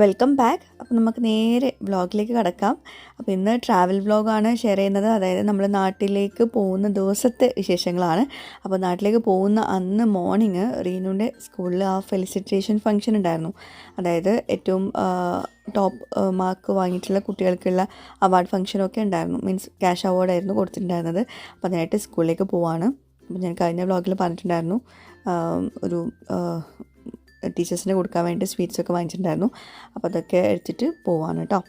Welcome back. അപ്പോൾ നമുക്ക് നേരെ വ്ളോഗിലേക്ക് കടക്കാം. അപ്പോൾ ഇന്ന് ട്രാവൽ വ്ളോഗാണ് ഷെയർ ചെയ്യുന്നത്. അതായത് നമ്മൾ നാട്ടിലേക്ക് പോകുന്ന ദിവസത്തെ വിശേഷങ്ങളാണ്. അപ്പോൾ നാട്ടിലേക്ക് പോകുന്ന അന്ന് മോർണിംഗ് റീനുവിന്റെ സ്കൂളിൽ ആ ഫെലിസിറ്റേഷൻ ഫംഗ്ഷൻ ഉണ്ടായിരുന്നു. അതായത് ഏറ്റവും ടോപ്പ് മാർക്ക് വാങ്ങിയിട്ടുള്ള കുട്ടികൾക്കുള്ള അവാർഡ് ഫംഗ്ഷനൊക്കെ ഉണ്ടായിരുന്നു. മീൻസ് ക്യാഷ് അവാർഡായിരുന്നു കൊടുത്തിട്ടുണ്ടായിരുന്നത്. അപ്പോൾ അതിനായിട്ട് സ്കൂളിലേക്ക് പോവാണ്. അപ്പോൾ ഞാൻ കഴിഞ്ഞ വ്ളോഗിൽ പറഞ്ഞിട്ടുണ്ടായിരുന്നു. ഒരു ടീച്ചേഴ്സിന് കൊടുക്കാൻ വേണ്ടി സ്വീറ്റ്സൊക്കെ വാങ്ങിച്ചിട്ടുണ്ടായിരുന്നു. അപ്പോൾ അതൊക്കെ എടുത്തിട്ട് പോവാണ് കേട്ടോ.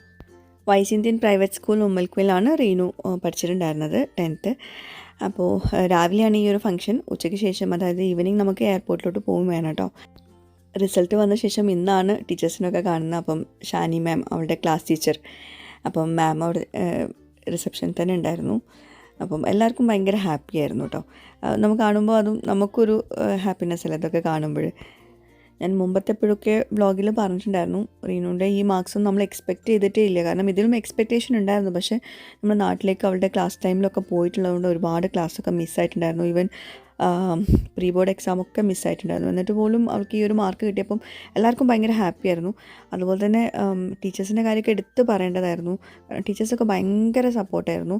വൈസ് ഇന്ത്യൻ പ്രൈവറ്റ് സ്കൂൾ ഉമ്മൽക്കുവിലാണ് റീനു പഠിച്ചിട്ടുണ്ടായിരുന്നത് ടെൻത്ത്. അപ്പോൾ രാവിലെയാണ് ഈ ഒരു ഫംഗ്ഷൻ ഉച്ചയ്ക്ക് ശേഷം അതായത് ഈവനിങ് നമുക്ക് എയർപോർട്ടിലോട്ട് പോകും വേണം കേട്ടോ. റിസൾട്ട് വന്ന ശേഷം ഇന്നാണ് ടീച്ചേഴ്സിനൊക്കെ കാണുന്നത്. അപ്പം ഷാനി മാം അവളുടെ ക്ലാസ് ടീച്ചർ അപ്പം മാം അവിടെ റിസപ്ഷൻ തന്നെ ഉണ്ടായിരുന്നു. അപ്പം എല്ലാവർക്കും ഭയങ്കര ഹാപ്പി ആയിരുന്നു കേട്ടോ. നമുക്ക് കാണുമ്പോൾ അതും നമുക്കൊരു ഹാപ്പിനെസ് അല്ലേ? അതൊക്കെ കാണുമ്പോൾ ഞാൻ മുമ്പത്തെ എപ്പോഴൊക്കെ വ്ളോഗിൽ പറഞ്ഞിട്ടുണ്ടായിരുന്നു റീനുവിന്റെ ഈ മാർക്സും നമ്മൾ എക്സ്പെക്റ്റ് ചെയ്തിട്ടേ ഇല്ല കാരണം ഇതിലും എക്സ്പെക്റ്റേഷൻ ഉണ്ടായിരുന്നു. പക്ഷേ നമ്മുടെ നാട്ടിലേക്ക് അവളുടെ ക്ലാസ് ടൈമിലൊക്കെ പോയിട്ടുള്ളതുകൊണ്ട് ഒരുപാട് ക്ലാസ്സൊക്കെ മിസ്സായിട്ടുണ്ടായിരുന്നു ഈവൻ പ്രീ ബോർഡ് എക്സാം ഒക്കെ മിസ്സായിട്ടുണ്ടായിരുന്നു എന്നിട്ട് പോലും അവൾക്ക് ഈ ഒരു മാർക്ക് കിട്ടിയപ്പം എല്ലാവർക്കും ഭയങ്കര ഹാപ്പി ആയിരുന്നു. അതുപോലെ തന്നെ ടീച്ചേഴ്സിന്റെ കാര്യമൊക്കെ എടുത്ത് പറയേണ്ടതായിരുന്നു. ടീച്ചേഴ്സൊക്കെ ഭയങ്കര സപ്പോർട്ടായിരുന്നു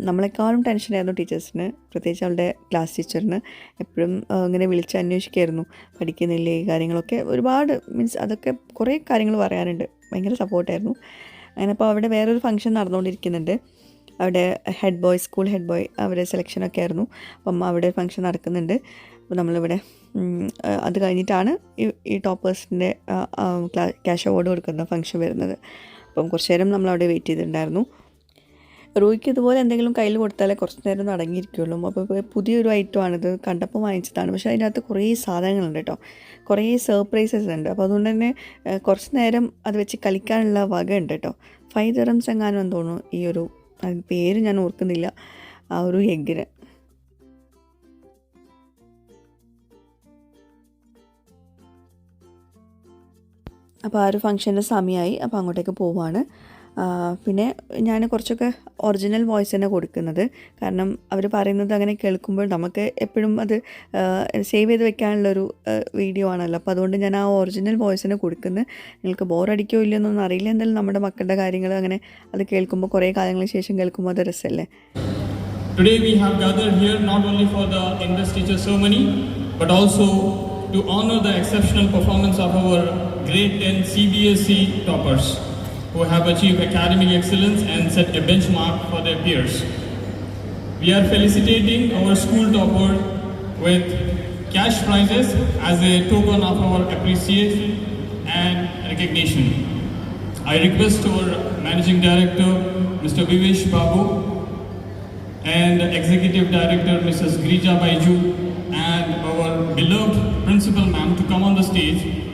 നമ്മളെക്കാളും ടെൻഷനായിരുന്നു ടീച്ചേഴ്സിന് പ്രത്യേകിച്ച് അവളുടെ ക്ലാസ് ടീച്ചറിന് എപ്പോഴും ഇങ്ങനെ വിളിച്ച് അന്വേഷിക്കുമായിരുന്നു പഠിക്കുന്നില്ലേ ഈ കാര്യങ്ങളൊക്കെ ഒരുപാട് മീൻസ് അതൊക്കെ കുറേ കാര്യങ്ങൾ പറയാനുണ്ട് ഭയങ്കര സപ്പോർട്ടായിരുന്നു അങ്ങനെ അപ്പോൾ അവിടെ വേറൊരു ഫംഗ്ഷൻ നടന്നുകൊണ്ടിരിക്കുന്നുണ്ട്. അവിടെ head boy school head boy അവരെ സെലക്ഷനൊക്കെ ആയിരുന്നു. അപ്പം അവിടെ ഫംഗ്ഷൻ നടക്കുന്നുണ്ട്. അപ്പോൾ നമ്മളിവിടെ അത് കഴിഞ്ഞിട്ടാണ് ഈ ടോപ്പേഴ്സിന്റെ ക്യാഷ് അവാർഡ് കൊടുക്കുന്ന ഫംഗ്ഷൻ വരുന്നത്. അപ്പം കുറച്ച് നേരം നമ്മളവിടെ വെയിറ്റ് ചെയ്തിട്ടുണ്ടായിരുന്നു. റോയ്ക്ക് ഇതുപോലെ എന്തെങ്കിലും കയ്യിൽ കൊടുത്താലേ കുറച്ച് നേരം അടങ്ങിയിരിക്കുള്ളൂ അപ്പോൾ പുതിയൊരു ഐറ്റമാണിത് കണ്ടപ്പോൾ വാങ്ങിച്ചതാണ്. പക്ഷേ അതിനകത്ത് കുറേ സാധനങ്ങളുണ്ട് കേട്ടോ. കുറേ സർപ്രൈസസ് ഉണ്ട്. അപ്പോൾ അതുകൊണ്ട് തന്നെ കുറച്ച് നേരം അത് വെച്ച് കളിക്കാനുള്ള വക ഉണ്ട് കേട്ടോ. ഫൈവ് തെറംസ് എങ്ങാനും തോന്നുന്നു ഈ ഒരു പേര് ഞാൻ ഓർക്കുന്നില്ല. ആ ഒരു എഗ്ഗിന്. അപ്പോൾ ആ ഒരു ഫംഗ്ഷന്റെ സമയമായി അപ്പോൾ അങ്ങോട്ടേക്ക് പോവാണ്. പിന്നെ ഞാൻ കുറച്ചൊക്കെ ഒറിജിനൽ വോയിസ് തന്നെ കൊടുക്കുന്നത്. കാരണം അവർ പറയുന്നത് അങ്ങനെ കേൾക്കുമ്പോൾ നമുക്ക് എപ്പോഴും അത് സേവ് ചെയ്ത് വെക്കാനുള്ളൊരു വീഡിയോ ആണല്ലോ. അപ്പോൾ അതുകൊണ്ട് ഞാൻ ആ ഒറിജിനൽ വോയിസ് തന്നെ കൊടുക്കുന്നത് നിങ്ങൾക്ക് ബോറടിക്കോ ഇല്ലയെന്നൊന്നും അറിയില്ല. എന്തായാലും നമ്മുടെ മക്കളുടെ കാര്യങ്ങൾ അങ്ങനെ അത് കേൾക്കുമ്പോൾ കുറേ കാലങ്ങൾക്ക് ശേഷം കേൾക്കുമ്പോൾ അത് രസമല്ലേ Today we have gathered here not only for the Indus Teacher Ceremony but also to honor the exceptional performance of our grade 10 CBSE toppers. Who have achieved academic excellence and set a benchmark for their peers. We are felicitating our school toppers with cash prizes as a token of our appreciation and recognition. I request our Managing Director, Mr. Vivesh Babu, and Executive Director, Mrs. Grija Baiju, and our beloved Principal Ma'am to come on the stage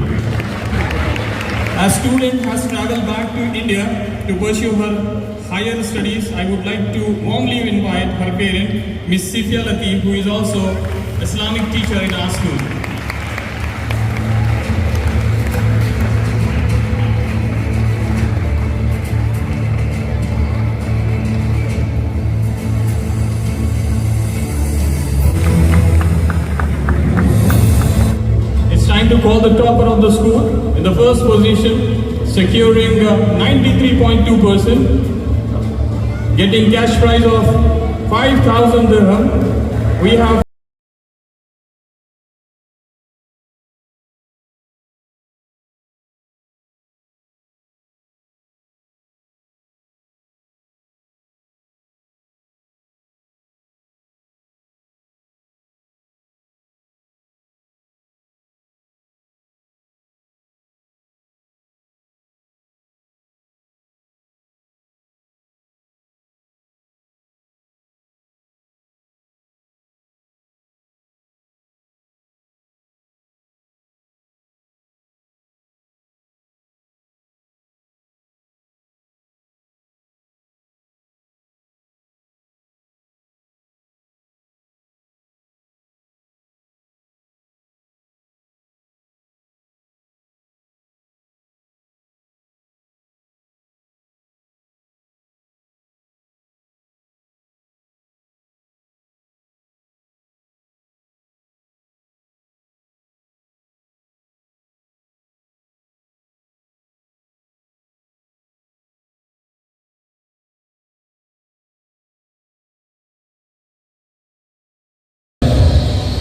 A student has traveled back to India to pursue her higher studies, I would like to warmly invite her parent, Miss Sifia Latif, who is also Islamic teacher in our school. To call the topper of the school in the first position, securing uh, 93.2% getting cash prize of 5,000 dirham. We have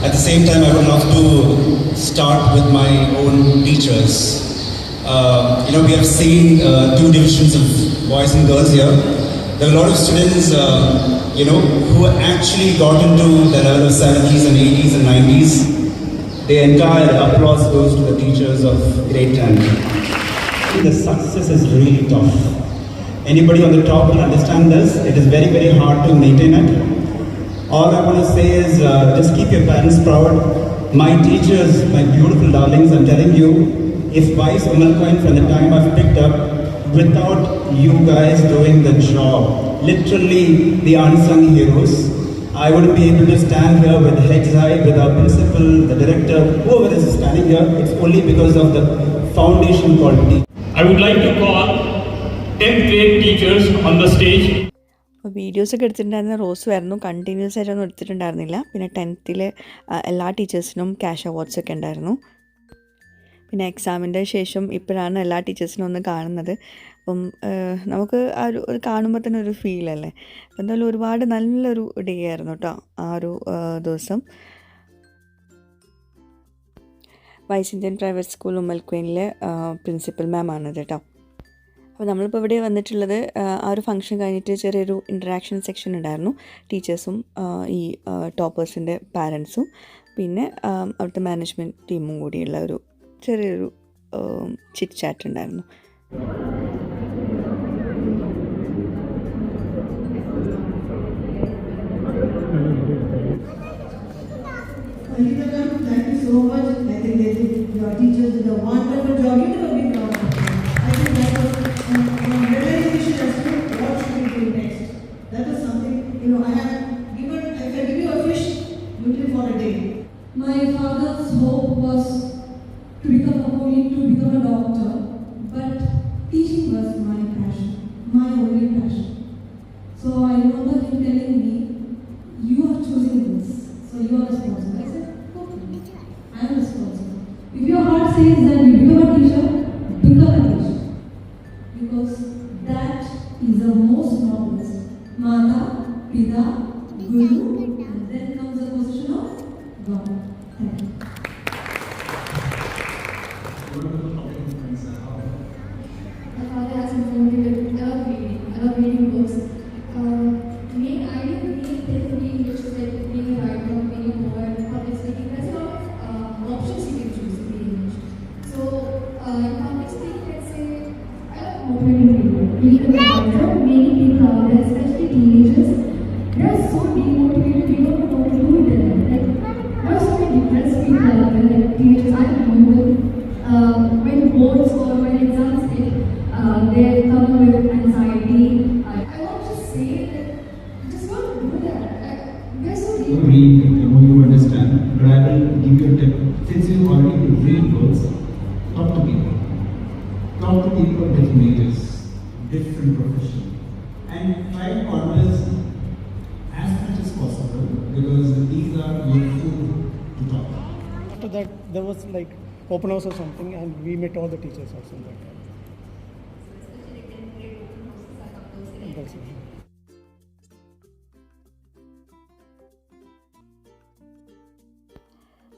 At the same time, I would love to start with my own teachers. Uh, you know, we have seen uh, two divisions of boys and girls here. There are a lot of students, uh, you know, who actually got into the level of 70s and 80s and 90s. The entire applause goes to the teachers of grade 10. The success is really tough. Anybody on the top will understand this. It is very, very hard to maintain it. All I want to say is uh, just keep your parents proud. My teachers, my beautiful darlings, I'm telling you, if Vice Amalcoin from the time I've picked up, without you guys doing the job, literally the unsung heroes, I wouldn't be able to stand here with heads high, with our principal, the director, whoever is standing here. It's only because of the foundation quality. I would like to call 10th grade teachers on the stage അപ്പോൾ വീഡിയോസൊക്കെ എടുത്തിട്ടുണ്ടായിരുന്ന rose ആയിരുന്നു continuous ആയിട്ടൊന്നും എടുത്തിട്ടുണ്ടായിരുന്നില്ല. പിന്നെ ടെൻത്തിലെ എല്ലാ ടീച്ചേഴ്സിനും cash awards ഒക്കെ ഉണ്ടായിരുന്നു. പിന്നെ എക്സാമിന്റെ ശേഷം ഇപ്പോഴാണ് എല്ലാ ടീച്ചേഴ്സിനും ഒന്ന് കാണുന്നത്. അപ്പം നമുക്ക് ആ ഒരു ഒരു കാണുമ്പോൾ തന്നെ ഒരു ഫീലല്ലേ അപ്പം എന്തായാലും ഒരുപാട് നല്ലൊരു ഡേ ആയിരുന്നു കേട്ടോ ആ ഒരു ദിവസം. വൈസ് ഇന്ത്യൻ പ്രൈവറ്റ് സ്കൂൾ ഉമ്മൽക്വീനിലെ പ്രിൻസിപ്പൽ മാം ആണ് കേട്ടോ അപ്പോൾ നമ്മളിപ്പോൾ ഇവിടെ വന്നിട്ടുള്ളത് ആ, ഒരു ഫംഗ്ഷൻ കഴിഞ്ഞിട്ട് ചെറിയൊരു ഇൻട്രാക്ഷൻ സെക്ഷൻ ഉണ്ടായിരുന്നു. ടീച്ചേഴ്സും ഈ ടോപ്പേഴ്സിന്റെ പാരൻസും പിന്നെ അവിടുത്തെ മാനേജ്മെന്റ് ടീമും കൂടിയുള്ള ഒരു ചെറിയൊരു ചിറ്റ് ചാറ്റ് ഉണ്ടായിരുന്നു. Like open house or something, and we met all the teachers also in that. time. That's.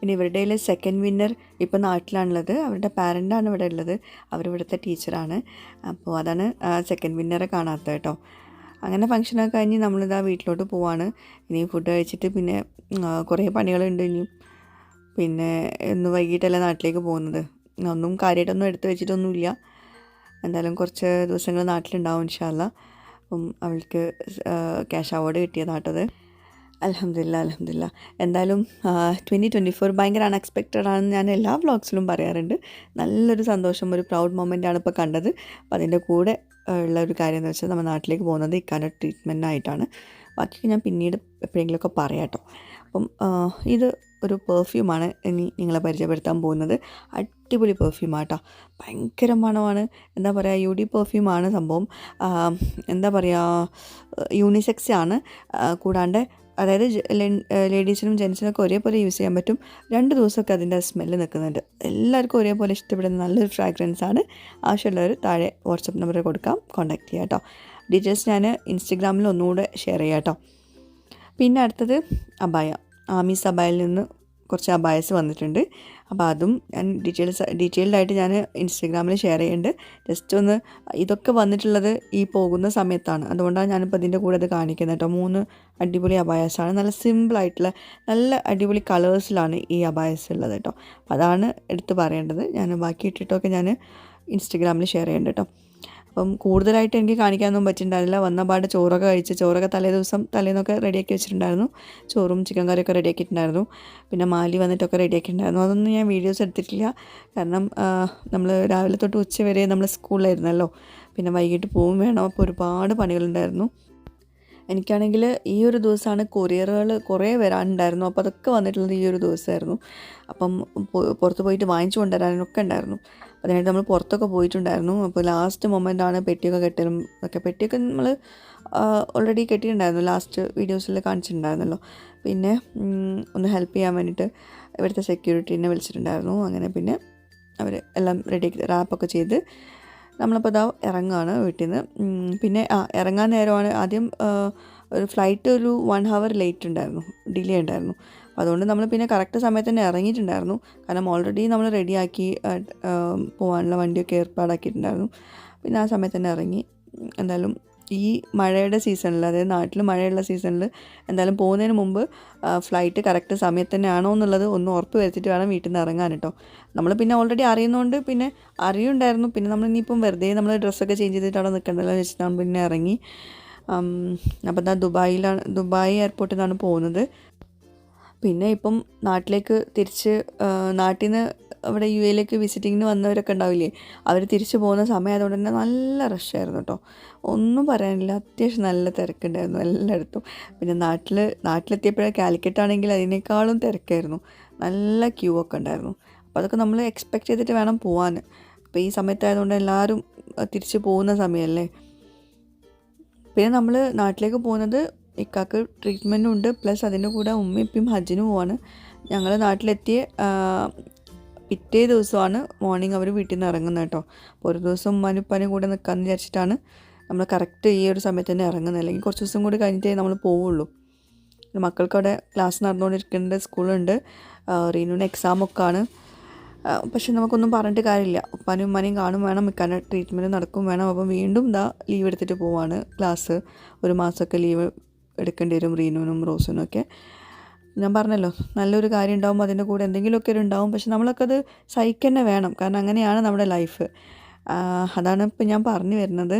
പിന്നെ ഇവരുടെ സെക്കൻഡ് വിന്നർ ഇപ്പോൾ നാട്ടിലാണുള്ളത്. അവരുടെ പാരന്റാണ് ഇവിടെ ഉള്ളത്. അവരിവിടുത്തെ ടീച്ചറാണ് അപ്പോൾ അതാണ് സെക്കൻഡ് വിന്നറെ കാണാത്തത് കേട്ടോ. അങ്ങനെ ഫംഗ്ഷനൊക്കെ കഴിഞ്ഞ് നമ്മളിതാ വീട്ടിലോട്ട് പോവാണ്. ഇനി ഫുഡ് കഴിച്ചിട്ട് പിന്നെ കുറേ പണികളുണ്ട് ഇനിയും. പിന്നെ ഇന്ന് വൈകിട്ടല്ല നാട്ടിലേക്ക് പോകുന്നത്. ഒന്നും കാര്യമായിട്ടൊന്നും എടുത്തു വെച്ചിട്ടൊന്നുമില്ല. എന്തായാലും കുറച്ച് ദിവസങ്ങൾ നാട്ടിലുണ്ടാവും ഇൻഷാല്ല അപ്പം അവൾക്ക് ക്യാഷ് അവാർഡ് കിട്ടിയതാട്ടത് അലഹമില്ല അലഹമില്ല എന്തായാലും ട്വന്റി ട്വന്റി ഫോർ ഭയങ്കര അൺഎക്സ്പെക്റ്റഡ് ആണെന്ന് ഞാൻ എല്ലാ വ്ളോഗ്സിലും പറയാറുണ്ട്. നല്ലൊരു സന്തോഷം ഒരു പ്രൗഡ് മൊമെന്റ് ആണ് ഇപ്പോൾ കണ്ടത്. അപ്പോൾ അതിന്റെ കൂടെ ഉള്ള ഒരു കാര്യം എന്ന് വെച്ചാൽ നമ്മൾ നാട്ടിലേക്ക് പോകുന്നത് ഇക്കാന്റെ ട്രീറ്റ്മെന്റിനായിട്ടാണ് ബാക്കി ഞാൻ പിന്നീട് എപ്പോഴെങ്കിലുമൊക്കെ പറയാം കേട്ടോ അപ്പം ഇത് ഒരു പെർഫ്യൂമാണ് ഇനി നിങ്ങളെ പരിചയപ്പെടുത്താൻ പോകുന്നത്. അടിപൊളി പെർഫ്യൂമാട്ടോ ഭയങ്കര മണമാണ്. എന്താ പറയുക യു ഡി പെർഫ്യൂമാണ് സംഭവം. എന്താ പറയുക യൂണിസെക്സ് ആണ്. കൂടാണ്ട് അതായത് ലേഡീസിനും ജെൻസിനൊക്കെ ഒരേപോലെ യൂസ് ചെയ്യാൻ പറ്റും. രണ്ട് ദിവസമൊക്കെ അതിന്റെ സ്മെല്ല് നിൽക്കുന്നുണ്ട്. എല്ലാവർക്കും ഒരേപോലെ ഇഷ്ടപ്പെടുന്ന നല്ലൊരു ഫ്രാഗ്രൻസ് ആണ്. ആവശ്യമുള്ളവർ താഴെ വാട്സപ്പ് നമ്പർ കൊടുക്കാം. കോൺടാക്ട് ചെയ്യാം കേട്ടോ ഡീറ്റെയിൽസ് ഞാൻ ഇൻസ്റ്റഗ്രാമിൽ ഒന്നുകൂടെ ഷെയർ ചെയ്യാം കേട്ടോ പിന്നെ അടുത്തത് അബായ ആമീസ് സഭയിൽ നിന്ന് കുറച്ച് അബായസ് വന്നിട്ടുണ്ട്. അപ്പോൾ അതും ഞാൻ ഡീറ്റെയിൽസ് ഡീറ്റെയിൽഡ് ആയിട്ട് ഞാൻ ഇൻസ്റ്റഗ്രാമിൽ ഷെയർ ചെയ്യുന്നുണ്ട്. ജസ്റ്റ് ഒന്ന് ഇതൊക്കെ വന്നിട്ടുള്ളത് ഈ പോകുന്ന സമയത്താണ്. അതുകൊണ്ടാണ് ഞാനിപ്പോൾ ഇതിന്റെ കൂടെ അത് കാണിക്കുന്നത് കേട്ടോ. മൂന്ന് അടിപൊളി അബായസാണ്. നല്ല സിമ്പിളായിട്ടുള്ള നല്ല അടിപൊളി കളേഴ്സിലാണ് ഈ അബായസ് ഉള്ളത് കേട്ടോ. അപ്പോൾ അതാണ് എടുത്ത് പറയേണ്ടത്. ഞാൻ ബാക്കി ഇട്ടിട്ടൊക്കെ ഞാൻ ഇൻസ്റ്റഗ്രാമിൽ ഷെയർ ചെയ്യുന്നുണ്ട് കേട്ടോ. അപ്പം കൂടുതലായിട്ട് എനിക്ക് കാണിക്കാനൊന്നും പറ്റിയിട്ടുണ്ടായിരുന്നില്ല വന്ന പാട് ചോറൊക്കെ കഴിച്ച് ചോറൊക്കെ തലേ ദിവസം തലേന്നൊക്കെ റെഡിയാക്കി വെച്ചിട്ടുണ്ടായിരുന്നു. ചോറും ചിക്കൻ കറിയൊക്കെ റെഡിയാക്കിയിട്ടുണ്ടായിരുന്നു. പിന്നെ മാലി വന്നിട്ടൊക്കെ റെഡിയാക്കിയിട്ടുണ്ടായിരുന്നു. അതൊന്നും ഞാൻ വീഡിയോസ് എടുത്തിട്ടില്ല. കാരണം നമ്മൾ രാവിലെ തൊട്ട് ഉച്ച വരെ നമ്മൾ സ്കൂളിലായിരുന്നല്ലോ. പിന്നെ വൈകിട്ട് പോവും വേണം. അപ്പോൾ ഒരുപാട് പണികളുണ്ടായിരുന്നു. എനിക്കാണെങ്കിൽ ഈ ഒരു ദിവസമാണ് കൊറിയറുകൾ കുറേ വരാനുണ്ടായിരുന്നു. അപ്പോൾ അതൊക്കെ വന്നിട്ടുള്ളത് ഈ ഒരു ദിവസമായിരുന്നു. അപ്പം പുറത്ത് പോയിട്ട് വാങ്ങിച്ചു കൊണ്ടുവരാനൊക്കെ ഉണ്ടായിരുന്നു. അതിനായിട്ട് നമ്മൾ പുറത്തൊക്കെ പോയിട്ടുണ്ടായിരുന്നു. അപ്പോൾ ലാസ്റ്റ് മൊമെന്റാണ് പെട്ടിയൊക്കെ കെട്ടലും ഒക്കെ. പെട്ടിയൊക്കെ നമ്മൾ ഓൾറെഡി കെട്ടിയിട്ടുണ്ടായിരുന്നു. ലാസ്റ്റ് വീഡിയോസിൽ കാണിച്ചിട്ടുണ്ടായിരുന്നല്ലോ. പിന്നെ ഒന്ന് ഹെൽപ്പ് ചെയ്യാൻ വേണ്ടിയിട്ട് ഇവിടുത്തെ സെക്യൂരിറ്റീനെ വിളിച്ചിട്ടുണ്ടായിരുന്നു. അങ്ങനെ പിന്നെ അവർ എല്ലാം റെഡി റാപ്പൊക്കെ ചെയ്ത് നമ്മളപ്പോൾ ഇതാ ഇറങ്ങുകയാണ് വീട്ടിൽ നിന്ന് പിന്നെ ആ ഇറങ്ങാൻ നേരമാണ് ആദ്യം ഒരു ഫ്ലൈറ്റ് ഒരു വൺ ഹവർ ലേറ്റ് ഉണ്ടായിരുന്നു. ഡിലേ ഉണ്ടായിരുന്നു. അതുകൊണ്ട് നമ്മൾ പിന്നെ കറക്റ്റ് സമയത്ത് തന്നെ ഇറങ്ങിയിട്ടുണ്ടായിരുന്നു. കാരണം ഓൾറെഡി നമ്മൾ റെഡിയാക്കി പോകാനുള്ള വണ്ടിയൊക്കെ ഏർപ്പാടാക്കിയിട്ടുണ്ടായിരുന്നു. പിന്നെ ആ സമയത്ത് തന്നെ ഇറങ്ങി. എന്തായാലും ഈ മഴയുടെ സീസണിൽ അതായത് നാട്ടിൽ മഴയുള്ള സീസണിൽ എന്തായാലും പോകുന്നതിന് മുമ്പ് ഫ്ലൈറ്റ് കറക്റ്റ് സമയത്ത് തന്നെ ആണോ എന്നുള്ളത് ഒന്ന് ഉറപ്പ് വരുത്തിയിട്ട് വേണം വീട്ടിൽ നിന്ന് ഇറങ്ങാൻ കേട്ടോ നമ്മൾ പിന്നെ ഓൾറെഡി അറിയുന്നതുകൊണ്ട് പിന്നെ അറിയുണ്ടായിരുന്നു. പിന്നെ നമ്മൾ ഇനിയിപ്പം വെറുതെ നമ്മൾ ഡ്രസ്സൊക്കെ ചേഞ്ച് ചെയ്തിട്ട് അവിടെ നിൽക്കണ്ടല്ലോ വെച്ചിട്ടാണ് പിന്നെ ഇറങ്ങി. അപ്പോൾ എന്താ ദുബായിലാണ് ദുബായ് എയർപോർട്ടിൽ നിന്നാണ് പോകുന്നത്. പിന്നെ ഇപ്പം നാട്ടിലേക്ക് തിരിച്ച് നാട്ടിൽ നിന്ന് അവിടെ യു എയിലേക്ക് വിസിറ്റിങ്ങിന് വന്നവരൊക്കെ ഉണ്ടാവില്ലേ? അവർ തിരിച്ചു പോകുന്ന സമയമായതുകൊണ്ട് തന്നെ നല്ല റഷായിരുന്നു കേട്ടോ. ഒന്നും പറയാനില്ല. അത്യാവശ്യം നല്ല തിരക്കുണ്ടായിരുന്നു എല്ലായിടത്തും. പിന്നെ നാട്ടിൽ നാട്ടിലെത്തിയപ്പോഴേ കാലിക്കറ്റാണെങ്കിൽ അതിനേക്കാളും തിരക്കായിരുന്നു. നല്ല ക്യൂ ഒക്കെ ഉണ്ടായിരുന്നു. അപ്പോൾ അതൊക്കെ നമ്മൾ എക്സ്പെക്റ്റ് ചെയ്തിട്ട് വേണം പോകാൻ അപ്പോൾ ഈ സമയത്തായതുകൊണ്ട് എല്ലാവരും തിരിച്ചു പോകുന്ന സമയമല്ലേ? പിന്നെ നമ്മൾ നാട്ടിലേക്ക് പോകുന്നത് ഇക്കാക്ക് ട്രീറ്റ്മെന്റും ഉണ്ട്. പ്ലസ് അതിന്റെ കൂടെ ഉമ്മയും ഇപ്പം ഹജ്ജിന് പോവാണ്. ഞങ്ങൾ നാട്ടിലെത്തിയ പിറ്റേ ദിവസമാണ് മോർണിംഗ് അവർ വീട്ടിൽ നിന്ന് ഇറങ്ങുന്നത് കേട്ടോ. അപ്പോൾ ഒരു ദിവസം ഉമ്മാനുപ്പാനും കൂടെ നിൽക്കാമെന്ന് വിചാരിച്ചിട്ടാണ് നമ്മൾ കറക്റ്റ് ഈ ഒരു സമയത്ത് തന്നെ ഇറങ്ങുന്നത്. അല്ലെങ്കിൽ കുറച്ച് ദിവസം കൂടി കഴിഞ്ഞിട്ടേ നമ്മൾ പോവുള്ളൂ. മക്കൾക്ക് അവിടെ ക്ലാസ് നടന്നുകൊണ്ടിരിക്കുന്നുണ്ട് സ്കൂളുണ്ട്. റീനുവിന് എക്സാമൊക്കെ ആണ് പക്ഷേ നമുക്കൊന്നും പറഞ്ഞിട്ട് കാര്യമില്ല. ഉപ്പാനും ഉമ്മാനെയും കാണും വേണം. ഇക്കാന്റെ ട്രീറ്റ്മെന്റ് നടക്കും വേണം. അപ്പം വീണ്ടും ഇതാ ലീവ് എടുത്തിട്ട് പോവാണ് ക്ലാസ് ഒരു മാസമൊക്കെ ലീവ് എടുക്കേണ്ടി വരും റീനുവിനും റോസിനും ഒക്കെ. ഞാൻ പറഞ്ഞല്ലോ നല്ലൊരു കാര്യം ഉണ്ടാകുമ്പോൾ അതിന്റെ കൂടെ എന്തെങ്കിലുമൊക്കെ ഒരു ഉണ്ടാവും. പക്ഷെ നമ്മളൊക്കെ അത് സഹിക്കന്നെ വേണം. കാരണം അങ്ങനെയാണ് നമ്മുടെ ലൈഫ്. അതാണ് ഇപ്പം ഞാൻ പറഞ്ഞു വരുന്നത്.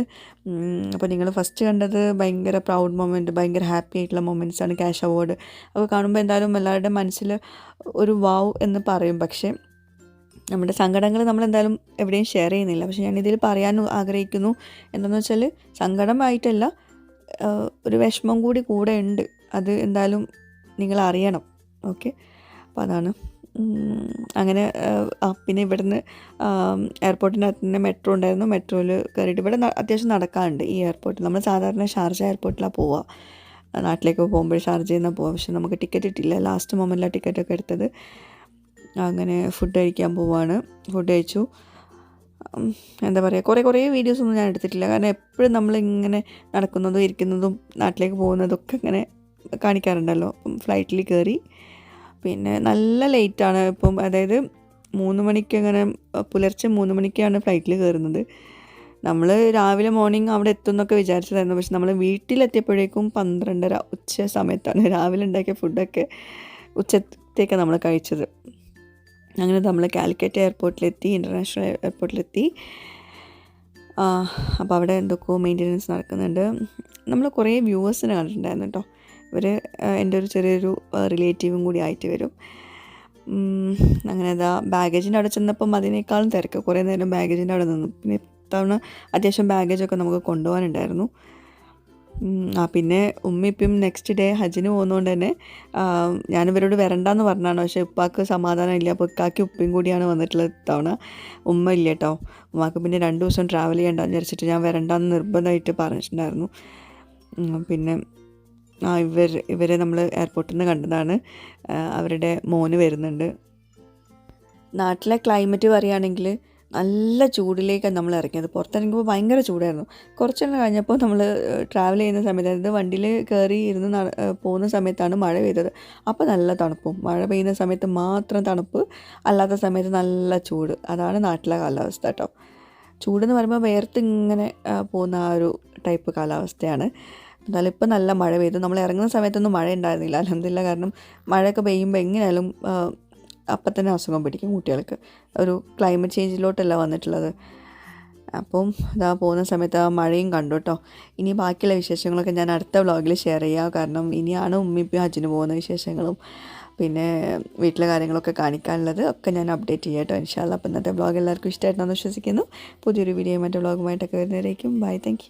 അപ്പോൾ നിങ്ങൾ ഫസ്റ്റ് കണ്ടത് ഭയങ്കര പ്രൗഡ് മൊമെന്റ് ഭയങ്കര ഹാപ്പി ആയിട്ടുള്ള മൊമെന്റ്സ് ആണ് ക്യാഷ് അവാർഡ് അപ്പോൾ കാണുമ്പോൾ എന്തായാലും എല്ലാവരുടെ മനസ്സിൽ ഒരു വാവ് എന്ന് പറയും. പക്ഷേ നമ്മുടെ സങ്കടങ്ങൾ നമ്മൾ എന്തായാലും എവിടെയും ഷെയർ ചെയ്യുന്നില്ല. പക്ഷേ ഞാൻ ഇതിൽ പറയാൻ ആഗ്രഹിക്കുന്നു. എന്താണെന്ന് വെച്ചാൽ സങ്കടമായിട്ടല്ല ഒരു വിഷമം കൂടി കൂടെ ഉണ്ട്. അത് എന്തായാലും നിങ്ങൾ അറിയണം ഓക്കെ? അപ്പോൾ അതാണ്. അങ്ങനെ പിന്നെ ഇവിടുന്ന് എയർപോർട്ടിന്റെ അകത്ത് തന്നെ മെട്രോ ഉണ്ടായിരുന്നു. മെട്രോയിൽ കയറിയിട്ട് ഇവിടെ അത്യാവശ്യം നടക്കാറുണ്ട് ഈ എയർപോർട്ടിൽ നമ്മൾ സാധാരണ ഷാർജ എയർപോർട്ടിലാണ് പോവുക നാട്ടിലേക്ക് പോകുമ്പോൾ ഷാർജ നിന്നാണ് പോവുക പക്ഷെ നമുക്ക് ടിക്കറ്റ് ഇട്ടില്ല ലാസ്റ്റ് മൊമെന്റിലാണ് ടിക്കറ്റൊക്കെ എടുത്തത്. അങ്ങനെ ഫുഡ് കഴിക്കാൻ പോവാണ്. ഫുഡ് കഴിച്ചു. എന്താ പറയുക കുറേ കുറേ വീഡിയോസൊന്നും ഞാൻ എടുത്തിട്ടില്ല. കാരണം എപ്പോഴും നമ്മളിങ്ങനെ നടക്കുന്നതും ഇരിക്കുന്നതും നാട്ടിലേക്ക് പോകുന്നതും ഒക്കെ ഇങ്ങനെ കാണിക്കാറുണ്ടല്ലോ. അപ്പം ഫ്ലൈറ്റിൽ കയറി പിന്നെ നല്ല ലേറ്റാണ് ഇപ്പം അതായത് മൂന്ന് മണിക്ക് അങ്ങനെ പുലർച്ചെ മൂന്ന് മണിക്കാണ് ഫ്ലൈറ്റിൽ കയറുന്നത് നമ്മൾ രാവിലെ മോർണിംഗ് അവിടെ എത്തുമെന്നൊക്കെ വിചാരിച്ചതായിരുന്നു. പക്ഷെ നമ്മൾ വീട്ടിലെത്തിയപ്പോഴേക്കും പന്ത്രണ്ടര ഉച്ച സമയത്താണ് രാവിലെ ഉണ്ടാക്കിയ ഫുഡൊക്കെ ഉച്ചത്തേക്കാണ് നമ്മൾ കഴിച്ചത്. അങ്ങനെ നമ്മൾ കാലിക്കറ്റ് എയർപോർട്ടിലെത്തി ഇന്റർനാഷണൽ എയർപോർട്ടിലെത്തി അപ്പോൾ അവിടെ എന്തൊക്കെയോ മെയിന്റനൻസ് നടക്കുന്നുണ്ട്. നമ്മൾ കുറേ വ്യൂവേഴ്സിനെ കണ്ടിട്ടുണ്ടായിരുന്നു കേട്ടോ. ഇവർ എന്റെ ഒരു ചെറിയൊരു റിലേറ്റീവും കൂടി ആയിട്ട് വരും. അങ്ങനെ ഇതാ ബാഗേജിന്റെ അവിടെ ചെന്നപ്പം അതിനേക്കാളും തിരക്ക്. കുറേ നേരം ബാഗേജിന്റെ അവിടെ നിന്നു. പിന്നെ ഇത്തവണ അത്യാവശ്യം ബാഗേജൊക്കെ നമുക്ക് കൊണ്ടുപോകാനുണ്ടായിരുന്നു. ആ പിന്നെ ഉമ്മ ഇപ്പം നെക്സ്റ്റ് ഡേ ഹജ്ജിന് പോകുന്നതുകൊണ്ട് തന്നെ ഞാൻ ഇവരോട് വരണ്ടെന്ന് പറഞ്ഞാണ്. പക്ഷേ ഉപ്പാക്ക് സമാധാനം ഇല്ല. അപ്പോൾ ഇക്കാക്കി ഉപ്പയും കൂടിയാണ് വന്നിട്ടുള്ളത് ഇത്തവണ. ഉമ്മ ഇല്ല കേട്ടോ ഉമ്മാക്ക് പിന്നെ രണ്ട് ദിവസം ട്രാവൽ ചെയ്യണ്ടെന്ന് വിചാരിച്ചിട്ട് ഞാൻ വരണ്ടെന്ന് നിർബന്ധമായിട്ട് പറഞ്ഞിട്ടുണ്ടായിരുന്നു. പിന്നെ ഇവർ ഇവരെ നമ്മൾ എയർപോർട്ടിൽ നിന്ന് കണ്ടതാണ്. അവരുടെ മോന് വരുന്നുണ്ട്. നാട്ടിലെ ക്ലൈമറ്റ് പറയുകയാണെങ്കിൽ നല്ല ചൂടിലേക്കാണ് നമ്മൾ ഇറങ്ങിയത്. പുറത്തിറങ്ങിയപ്പോൾ ഭയങ്കര ചൂടായിരുന്നു. കുറച്ചെണ്ണം കഴിഞ്ഞപ്പോൾ നമ്മൾ ട്രാവൽ ചെയ്യുന്ന സമയത്ത് അതായത് വണ്ടിയിൽ കയറി ഇരുന്ന് പോകുന്ന സമയത്താണ് മഴ പെയ്തത്. അപ്പോൾ നല്ല തണുപ്പും. മഴ പെയ്യുന്ന സമയത്ത് മാത്രം തണുപ്പ് അല്ലാത്ത സമയത്ത് നല്ല ചൂട്. അതാണ് നാട്ടിലെ കാലാവസ്ഥ കേട്ടോ. ചൂടെന്ന് പറയുമ്പോൾ വേർത്ത് ഇങ്ങനെ പോകുന്ന ആ ഒരു ടൈപ്പ് കാലാവസ്ഥയാണ്. എന്നാലും ഇപ്പം നല്ല മഴ പെയ്തു. നമ്മൾ ഇറങ്ങുന്ന സമയത്തൊന്നും മഴ ഉണ്ടായിരുന്നില്ല. അലഹമില്ല കാരണം മഴയൊക്കെ പെയ്യുമ്പോൾ എങ്ങനെയായാലും അപ്പം തന്നെ അസുഖം പിടിക്കും കുട്ടികൾക്ക്. ഒരു ക്ലൈമറ്റ് ചേഞ്ചിലോട്ടല്ല വന്നിട്ടുള്ളത്. അപ്പം ഇതാ പോകുന്ന സമയത്ത് ആ മഴയും കണ്ടു കേട്ടോ ഇനി ബാക്കിയുള്ള വിശേഷങ്ങളൊക്കെ ഞാൻ അടുത്ത വ്ളോഗിൽ ഷെയർ ചെയ്യാം. കാരണം ഇനിയാണ് ഉമ്മിപ്പി ഹജ്ജിന് പോകുന്ന വിശേഷങ്ങളും. പിന്നെ വീട്ടിലെ കാര്യങ്ങളൊക്കെ കാണിക്കാനുള്ളത് ഒക്കെ ഞാൻ അപ്ഡേറ്റ് ചെയ്യാം കേട്ടോ ഇൻഷാല്ല അപ്പം ഇന്നത്തെ വ്ളോഗ് എല്ലാവർക്കും ഇഷ്ടമായിട്ടാണെന്ന് വിശ്വസിക്കുന്നു. പുതിയൊരു വീഡിയോ മറ്റേ വ്ളോഗുമായിട്ടൊക്കെ വരുന്നവരേക്കും. Bye thank